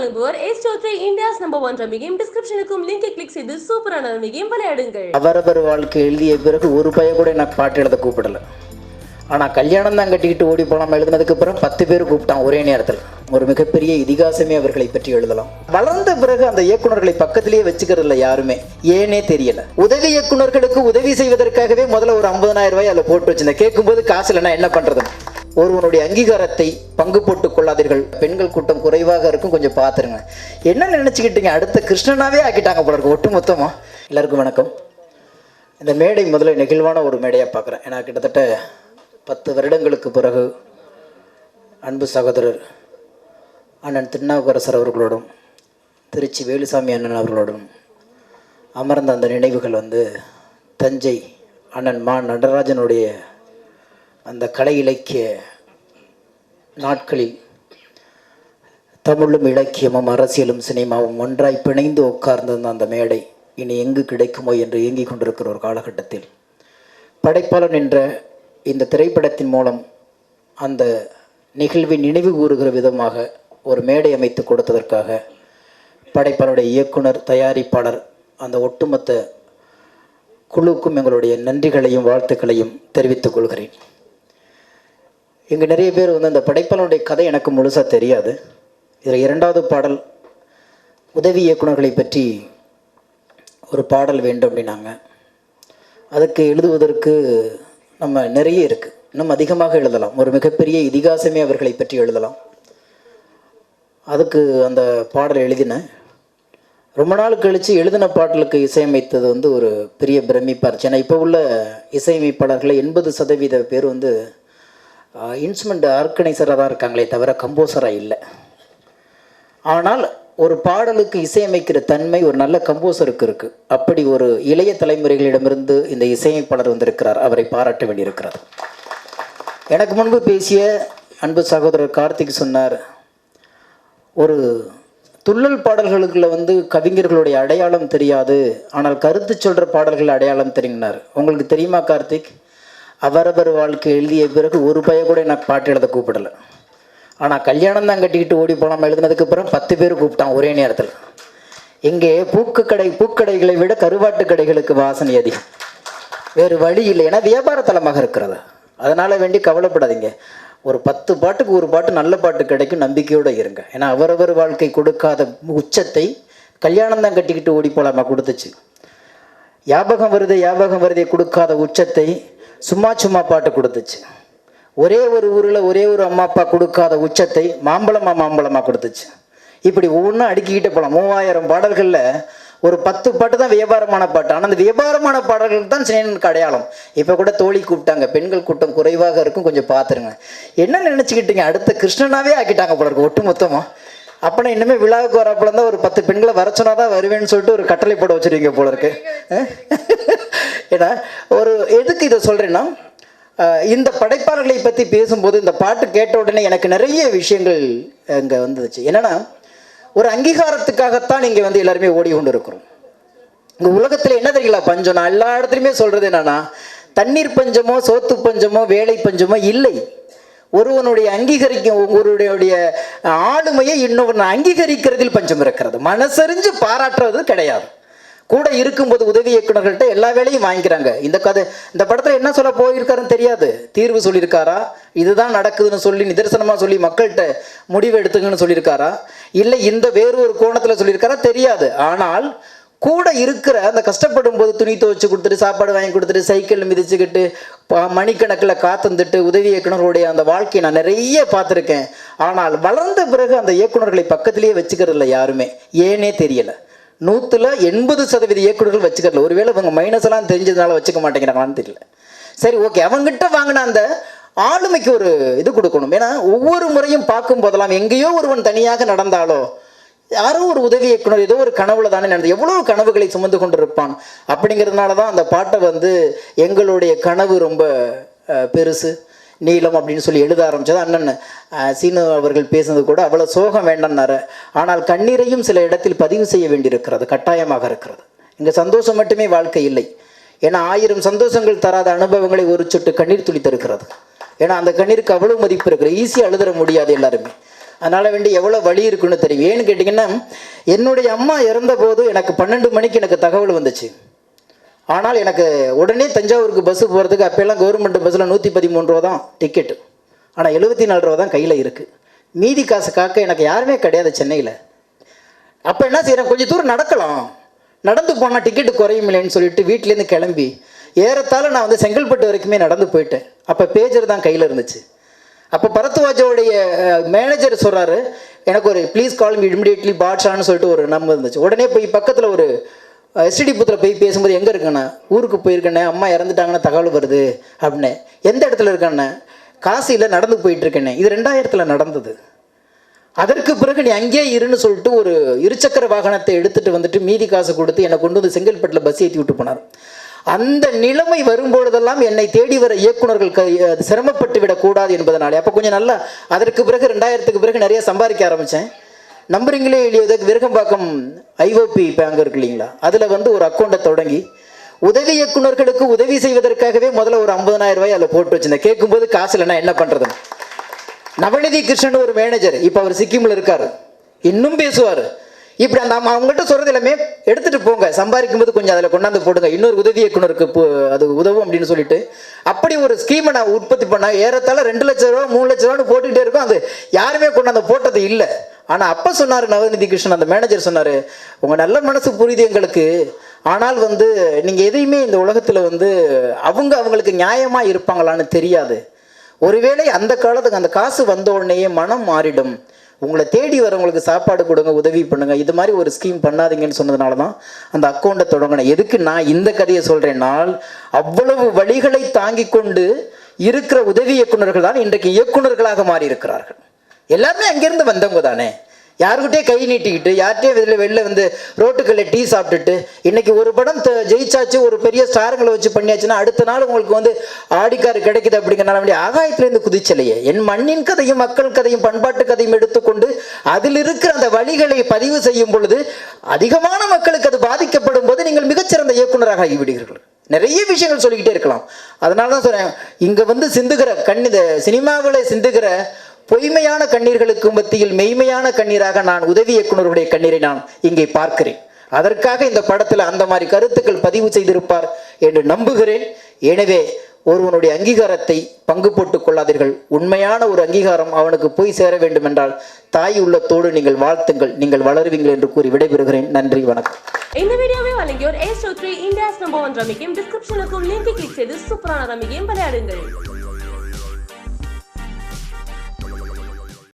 வழங்குவோர் ஏஸ் Chaudhry India's number one ரமிகையும் டிஸ்கிரிப்ஷனுக்கும் லிங்கை கிளிக் செய்து சூப்பரான ரமிகையும் விளையாடுங்கள். அவரவர் வாழ்க்கை எழுதிய பிறகு ஒரு பைய கூட எனக்கு பாட்டு எழுத கூப்பிடல. ஆனால் கல்யாணம் தான் கட்டிக்கிட்டு ஓடி போனாமல் எழுதுனதுக்கு அப்புறம் பத்து பேர் கூப்பிட்டான் ஒரே நேரத்தில். ஒரு மிகப்பெரிய இதிகாசமே அவர்களை பற்றி எழுதலாம். வளர்ந்த பிறகு அந்த இயக்குனர்களை பக்கத்திலேயே வச்சுக்கிறது இல்லை யாருமே? ஏனே தெரியல. உதவி இயக்குனர்களுக்கு உதவி செய்வதற்காகவே முதல்ல ஒரு 50000 ரூபாய் அதில் போட்டு வச்சிருந்தேன். கேட்கும்போது காசு இல்லைன்னா என்ன பண்ணுறது ஒருவனுடைய அங்கீகாரத்தை பங்கு போட்டுக் கொள்ளாதீர்கள். பெண்கள் கூட்டம் குறைவாக இருக்கும். கொஞ்சம் பார்த்துருங்க. என்ன நினச்சிக்கிட்டீங்க? அடுத்த கிருஷ்ணனாவே ஆக்கிட்டாங்க போல இருக்கு. ஒட்டு மொத்தமாக எல்லாருக்கும் வணக்கம். இந்த மேடை முதல்ல நெகிழ்வான ஒரு மேடையாக பார்க்குறேன். ஏன்னா கிட்டத்தட்ட பத்து வருடங்களுக்கு பிறகு அன்பு சகோதரர் அண்ணன் திருநாவுக்கரசர் அவர்களோடும் திருச்சி வேலுசாமி அண்ணன் அவர்களோடும் அமர்ந்த அந்த நினைவுகள் வந்து தஞ்சை அண்ணன் மா நடராஜனுடைய அந்த கலை இலக்கிய நாட்களில் தமிழும் இலக்கியமும் அரசியலும் சினிமாவும் ஒன்றாய் பிணைந்து உட்கார்ந்திருந்த அந்த மேடை இனி எங்கு கிடைக்குமோ என்று ஏங்கிக் கொண்டிருக்கிற ஒரு காலகட்டத்தில் படைப்பாளன் என்ற இந்த திரைப்படத்தின் மூலம் அந்த நிகழ்வை நினைவு கூறுகிற விதமாக ஒரு மேடை அமைத்து கொடுத்ததற்காக படைப்பாளருடைய இயக்குனர் தயாரிப்பாளர் அந்த ஒட்டுமொத்த குழுவுக்கும் எங்களுடைய நன்றிகளையும் வாழ்த்துக்களையும் தெரிவித்துக் கொள்கிறேன். இங்கே நிறைய பேர் வந்து அந்த படைப்பாளனுடைய கதை எனக்கு முழுசாக தெரியாது. இதில் இரண்டாவது பாடல் உதவி இயக்குனர்களை பற்றி ஒரு பாடல் வேண்டும் அப்படின்னாங்க. அதுக்கு எழுதுவதற்கு நம்ம நிறைய இருக்குது இன்னும் அதிகமாக எழுதலாம். ஒரு மிகப்பெரிய இதிகாசமே அவர்களை பற்றி எழுதலாம். அதுக்கு அந்த பாடல் எழுதினேன். ரொம்ப நாள் கழித்து எழுதின பாடலுக்கு இசையமைத்தது வந்து ஒரு பெரிய பிரமிப்பாக இருந்துச்சு ஏன்னா இப்போ உள்ள இசையமைப்பாளர்களை எண்பது சதவீத பேர் வந்து இன்ஸ்ட்ருமெண்ட் ஆர்கனைசராக தான் இருக்காங்களே தவிர கம்போசராக இல்லை. ஆனால் ஒரு பாடலுக்கு இசையமைக்கிற தன்மை ஒரு நல்ல கம்போசருக்கு இருக்குது அப்படி ஒரு இளைய தலைமுறைகளிடமிருந்து இந்த இசையமைப்பாளர் வந்திருக்கிறார். அவரை பாராட்ட வேண்டியிருக்கிறார் எனக்கு முன்பு பேசிய அன்பு சகோதரர் கார்த்திக் சொன்னார் ஒரு துள்ளல் பாடல்களுக்குள்ள வந்து கவிஞர்களுடைய அடையாளம் தெரியாது ஆனால் கருத்து சொல்கிற பாடல்கள் அடையாளம் தெரியுங்கனார் உங்களுக்கு தெரியுமா கார்த்திக்? அவரவர் வாழ்க்கை எழுதிய பிறகு ஒரு பைய கூட எனக்கு பாட்டு எழுத கூப்பிடலை. ஆனால் கல்யாணம் தான் கட்டிக்கிட்டு ஓடி போனாமல் எழுதுனதுக்கப்புறம் பத்து பேர் கூப்பிட்டான் ஒரே நேரத்தில். இங்கே பூக்கு கடை பூக்கடைகளை விட கருவாட்டு கடைகளுக்கு வாசனை அதிகம். வேறு வழி இல்லை. ஏன்னா வியாபார தலமாக இருக்கிறது. அதனால் வேண்டி கவலைப்படாதீங்க. ஒரு பத்து பாட்டுக்கு ஒரு பாட்டு நல்ல பாட்டு கிடைக்கும் நம்பிக்கையோடு இருங்க. ஏன்னா அவரவர் வாழ்க்கை கொடுக்காத உச்சத்தை கல்யாணம் தான் கட்டிக்கிட்டு ஓடி போகலாமா கொடுத்துச்சு. ஞாபகம் வருது ஞாபகம் வருதே கொடுக்காத உச்சத்தை சும்மா சும்மா பாட்டு கொடுத்துச்சு. ஒரே ஒரு ஊரில் ஒரே ஒரு அம்மா அப்பா கொடுக்காத உச்சத்தை மாம்பழமா மாம்பழமா கொடுத்துச்சு. இப்படி ஒவ்வொன்றும் அடுக்கிக்கிட்டே போகலாம் மூவாயிரம் பாடல்களில் ஒரு பத்து பாட்டு தான் வியாபாரமான பாட்டு. ஆனால் அந்த வியாபாரமான பாடல்கள் தான் சினேனுக்கு அடையாளம். இப்போ கூட தோழி கூப்பிட்டாங்க. பெண்கள் கூட்டம் குறைவாக இருக்கும். கொஞ்சம் பார்த்துருங்க என்ன நினச்சிக்கிட்டீங்க? அடுத்த கிருஷ்ணனாவே ஆக்கிட்டாங்க போல இருக்கு ஒட்டு மொத்தமாக அப்பனா இன்னுமே விழாவுக்கு வரப்பல தான் ஒரு பத்து பெண்களை வர சொன்னா தான் வருவேன்னு சொல்லிட்டு ஒரு கட்டளை போட வச்சிருக்கீங்க போல இருக்கு? ஏன்னா ஒரு எதுக்கு இதை சொல்கிறேன்னா இந்த படைப்பாளர்களை பற்றி பேசும்போது இந்த பாட்டு கேட்ட உடனே எனக்கு நிறைய விஷயங்கள் இங்கே வந்துச்சு. என்னென்னா ஒரு அங்கீகாரத்துக்காகத்தான் இங்கே வந்து எல்லாருமே ஓடி கொண்டு இருக்கிறோம். இந்த உலகத்தில் என்ன தெரியல பஞ்சம் நான் எல்லா இடத்துலையுமே சொல்கிறது என்னென்னா தண்ணீர் பஞ்சமோ சோத்து பஞ்சமோ வேலை பஞ்சமோ இல்லை. ஒருவனுடைய அங்கீகரிக்கும் ஒருவருடைய ஆளுமையை இன்னொரு அங்கீகரிக்கிறதில் பஞ்சம் இருக்கிறது. மனசறிஞ்சு பாராட்டுறது கிடையாது. கூட இருக்கும்போது உதவி இயக்குநர்கள்ட்ட எல்லா வேலையும் வாங்கிக்கிறாங்க. இந்த கதை இந்த படத்தில் என்ன சொல்ல போயிருக்காருன்னு தெரியாது. தீர்வு சொல்லியிருக்காரா? இதுதான் நடக்குதுன்னு சொல்லி நிதர்சனமாக சொல்லி மக்கள்கிட்ட முடிவு எடுத்துங்கன்னு சொல்லியிருக்காரா? இல்லை இந்த வேறு ஒரு கோணத்தில் சொல்லியிருக்காரா? தெரியாது. ஆனால் கூட இருக்கிற அந்த கஷ்டப்படும் போது துணி துவைச்சு கொடுத்துட்டு சாப்பாடு வாங்கி கொடுத்துட்டு சைக்கிள் மிதிச்சுக்கிட்டு மணிக்கணக்கில் காத்துந்துட்டு உதவி இயக்குநர்களுடைய அந்த வாழ்க்கையை நான் நிறைய பார்த்துருக்கேன். ஆனால் வளர்ந்த பிறகு அந்த இயக்குனர்களை பக்கத்திலேயே வச்சுக்கிறது இல்லை யாருமே. ஏனே தெரியலை. நூற்றுல எண்பது சதவீத இயக்குனர்கள் வச்சுக்கல ஒருவேளை இவங்க மைனஸ் எல்லாம் தெரிஞ்சதுனால வச்சுக்க மாட்டேங்கிறாங்களான்னு தெரியல. சரி ஓகே அவங்ககிட்ட வாங்கின அந்த ஆளுமைக்கு ஒரு இது கொடுக்கணும். ஏன்னா ஒவ்வொரு முறையும் பார்க்கும் போதெல்லாம் எங்கேயோ ஒருவன் தனியாக நடந்தாலோ யாரோ ஒரு உதவி இயக்குனர் ஏதோ ஒரு கனவுல தானே நடந்தது எவ்வளவு கனவுகளை சுமந்து கொண்டிருப்பான்? அப்படிங்கிறதுனால தான் அந்த பாட்டை வந்து எங்களுடைய கனவு ரொம்ப பெருசு. நீளம் அப்படின்னு சொல்லி எழுத ஆரம்பிச்சது அண்ணன். சீனு அவர்கள் பேசுனது கூட அவ்வளோ சோகம் வேண்டாம்னாரு. ஆனால் கண்ணீரையும் சில இடத்தில் பதிவு செய்ய வேண்டியிருக்கிறது கட்டாயமாக இருக்கிறது. இங்கே சந்தோஷம் மட்டுமே வாழ்க்கை இல்லை. ஏன்னா ஆயிரம் சந்தோஷங்கள் தராத அனுபவங்களை ஒரு சொட்டு கண்ணீர் துளி தருகிறது. ஏன்னா அந்த கண்ணீருக்கு அவ்வளோ மதிப்பு இருக்குது. ஈஸியாக எழுதுற முடியாது எல்லாருமே. அதனால் வேண்டி எவ்வளோ வலி இருக்குன்னு தெரியும். ஏன்னு கேட்டிங்கன்னா என்னுடைய அம்மா இறந்தபோது எனக்கு பன்னெண்டு மணிக்கு எனக்கு தகவல் வந்துச்சு. ஆனால் எனக்கு உடனே தஞ்சாவூருக்கு பஸ்ஸு போகிறதுக்கு அப்போல்லாம் கவர்மெண்ட் பஸ்ஸில் நூற்றி பதிமூணு ரூபா தான் டிக்கெட்டு ஆனால் எழுபத்தி நாலு ரூபா தான் கையில் இருக்குது மீதி காசு காக்க எனக்கு யாருமே கிடையாது சென்னையில். அப்போ என்ன செய்கிறேன் கொஞ்சம் தூரம் நடக்கலாம். நடந்து போனால் டிக்கெட்டு குறையும் இல்லைன்னு சொல்லிட்டு வீட்டிலேருந்து கிளம்பி ஏறத்தாழ நான் வந்து செங்கல்பட்டு வரைக்குமே நடந்து போயிட்டேன். அப்போ பேஜர் தான் கையில் இருந்துச்சு. அப்போ பரத்வாஜோடைய மேனேஜர் சொல்கிறாரு எனக்கு ஒரு ப்ளீஸ் கால் இமிடியட்லி இமிடியேட்லி பாட்ஷான்னு சொல்லிட்டு ஒரு நம்பர் இருந்துச்சு. உடனே போய் பக்கத்தில் ஒரு எஸ்டிடி புத்தில் போய் பேசும்போது எங்கே இருக்கண்ணே? ஊருக்கு போயிருக்கேண்ணே அம்மா இறந்துட்டாங்கன்னு தகவல் வருது அப்படின்னு. எந்த இடத்துல இருக்கேண்ணே? காசியில் நடந்து போயிட்டுருக்கேண்ணே. இது ரெண்டாயிரத்தில் நடந்தது. அதற்கு பிறகு நீ அங்கேயே இருன்னு சொல்லிட்டு ஒரு இருசக்கர வாகனத்தை எடுத்துகிட்டு வந்துட்டு மீதி காசு கொடுத்து என்னை கொண்டு வந்து செங்கல்பட்டில் பஸ் ஏற்றி விட்டு போனார். அந்த நிலைமை வரும்பொழுதெல்லாம் என்னை தேடி வர இயக்குனர்கள் க அது சிரமப்பட்டு விடக்கூடாது என்பதனாலே அப்போ கொஞ்சம் நல்லா அதற்கு பிறகு ரெண்டாயிரத்துக்கு பிறகு நிறைய சம்பாதிக்க ஆரம்பித்தேன் நம்புறீங்களே இல்லையோ இதுக்கு விருகம்பாக்கம் ஐஓபி பேங்க் இருக்கு இல்லைங்களா? அதில் வந்து ஒரு அக்கௌண்ட்டை தொடங்கி உதவி இயக்குனர்களுக்கு உதவி செய்வதற்காகவே முதல்ல ஒரு 50000 ரூபாய் அதில் போட்டு வச்சிருந்தேன். கேட்கும்போது காசு இல்லைன்னா என்ன பண்ணுறது நவநிதி கிருஷ்ணன் ஒரு மேனேஜர் இப்போ அவர் சிக்கிமில் இருக்கார். இன்னும் பேசுவார். இப்படி அந்த அவங்கள்ட்ட சொல்கிறது எல்லாமே எடுத்துகிட்டு போங்க. சம்பாதிக்கும் போது கொஞ்சம் அதில் கொண்டாந்து போடுங்க. இன்னொரு உதவி இயக்குனருக்கு போ- அது உதவும் அப்படின்னு சொல்லிட்டு அப்படி ஒரு ஸ்கீமை நான் உற்பத்தி பண்ணேன். ஏறத்தாழ ரெண்டு லட்ச ரூபா மூணு லட்ச ரூபான்னு போட்டுக்கிட்டே இருக்கோம். அது யாருமே கொண்டாந்து போட்டது இல்லை. ஆனால் அப்போ சொன்னார் நவநிதி கிருஷ்ணன் அந்த மேனேஜர் சொன்னார் உங்கள் நல்ல மனசு புரியுது எங்களுக்கு. ஆனால் வந்து நீங்கள் எதையுமே இந்த உலகத்தில் வந்து அவங்க அவங்களுக்கு நியாயமாக இருப்பாங்களான்னு தெரியாது. ஒருவேளை அந்த காலத்துக்கு அந்த காசு வந்த உடனேயே மனம் மாறிடும். உங்களை தேடி வரவங்களுக்கு சாப்பாடு கொடுங்க உதவி பண்ணுங்க. இது மாதிரி ஒரு ஸ்கீம் பண்ணாதீங்கன்னு சொன்னதுனால தான் அந்த அக்கௌண்ட்டை தொடங்கினேன். எதுக்கு நான் இந்த கதையை சொல்கிறேன்னால் அவ்வளவு வழிகளை தாங்கி கொண்டு இருக்கிற உதவி இயக்குனர்கள் தான் இன்றைக்கு இயக்குனர்களாக மாறி இருக்கிறார்கள் எல்லாருமே அங்கேருந்து வந்தவங்க தானே. யாருக்கிட்டே கை நீட்டிக்கிட்டு யார்கிட்டயே வெளில வெளில வந்து ரோட்டுக்கல்ல டீ சாப்பிட்டுட்டு இன்னைக்கு ஒரு படம் த- ஜெயிச்சாச்சு ஒரு பெரிய ஸ்டாருங்களை வச்சு பண்ணியாச்சுன்னா அடுத்த நாள் உங்களுக்கு வந்து ஆடிக்காரு கிடைக்குது அப்படிங்கிறனால வேண்டிய ஆகாயத்திலேருந்து குதிச்சலையே. என் மண்ணின் கதையும் மக்கள் கதையும் பண்பாட்டு கதையும் எடுத்துக்கொண்டு அதில் இருக்கிற அந்த வழிகளை பதிவு செய்யும் பொழுது அதிகமான மக்களுக்கு அது பாதிக்கப்படும் போது நீங்கள் மிகச்சிறந்த இயக்குனராக ஆகிவிடுகிறீர்கள். நிறைய விஷயங்கள் சொல்லிக்கிட்டே இருக்கலாம். அதனால தான் சொல்கிறேன் இங்கே வந்து சிந்துகிற கண் இந்த சினிமாவில் சிந்துகிற பொய்மையான கண்ணீர்களுக்கு மத்தியில் மெய்மையான கண்ணீராக நான் உதவி இயக்குனருடைய கண்ணீரை நான் இங்கே பார்க்கிறேன். அதற்காக இந்த படத்தில் அந்த மாதிரி கருத்துக்கள் பதிவு செய்திருப்பார் என்று நம்புகிறேன். எனவே ஒருவனுடைய அங்கீகாரத்தை பங்கு போட்டுக் கொள்ளாதீர்கள். உண்மையான ஒரு அங்கீகாரம் அவனுக்கு போய் சேர வேண்டும் என்றால் தாய் உள்ளத்தோடு நீங்கள் வாழ்த்துங்கள். நீங்கள் வளருவீங்கள் என்று கூறி விடைபெறுகிறேன். நன்றி வணக்கம். இந்த வீடியோவை வழங்கியோர் A three India's number one ரமிக்கையும் டிஸ்கிரிப்ஷனுக்கும் லிங்க் கிளிக் செய்து சூப்பரான ரமிக்கையும் விளையாடுங்கள்.